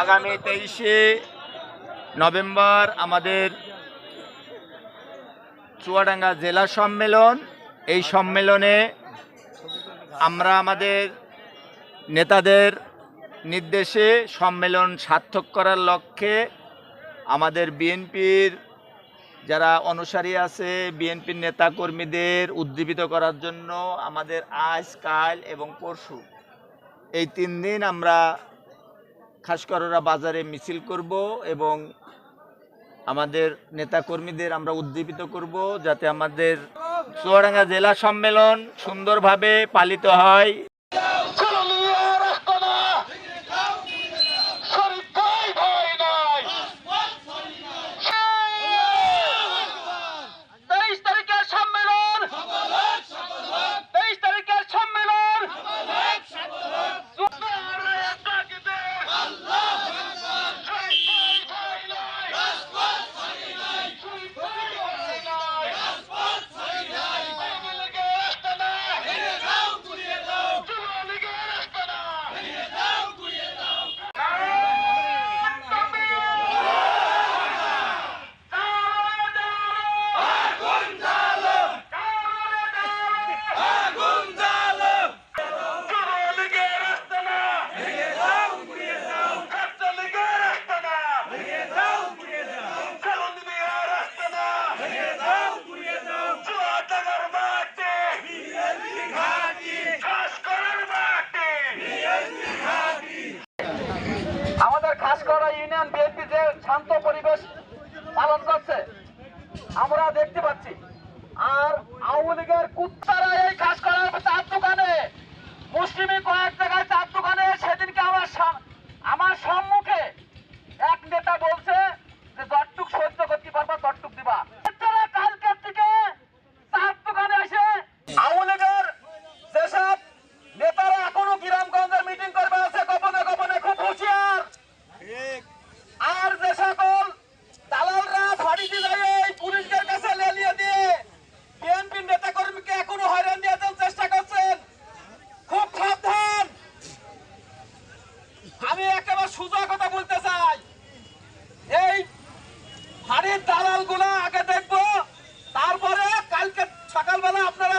আগামী তেইশে নভেম্বর আমাদের চুয়াডাঙ্গা জেলা সম্মেলন। এই সম্মেলনে আমরা আমাদের নেতাদের নির্দেশে সম্মেলন সার্থক করার লক্ষ্যে আমাদের বিএনপির যারা অনুসারী আছে, বিএনপির নেতাকর্মীদের উদ্দীপিত করার জন্য আমাদের আজ কাল এবং পরশু এই তিন দিন আমরা খাসকররা বাজারে মিছিল করব এবং আমাদের নেতাকর্মীদের আমরা উদ্দীপিত করব যাতে আমাদের চুয়াডাঙ্গা জেলা সম্মেলন সুন্দরভাবে পালিত হয়। খাসকরা ইউনিয়ন বিএনপি যে শান্ত পরিবেশ পালন করছে, আমরা দেখতে পাচ্ছি। আর আওয়ামী লীগের কুত্তারা আমি একেবারে সোজা কথা বলতে চাই। এই হাড়ির দালালগুলা আগে দেখব, তারপরে কালকে সকালবেলা আপনারা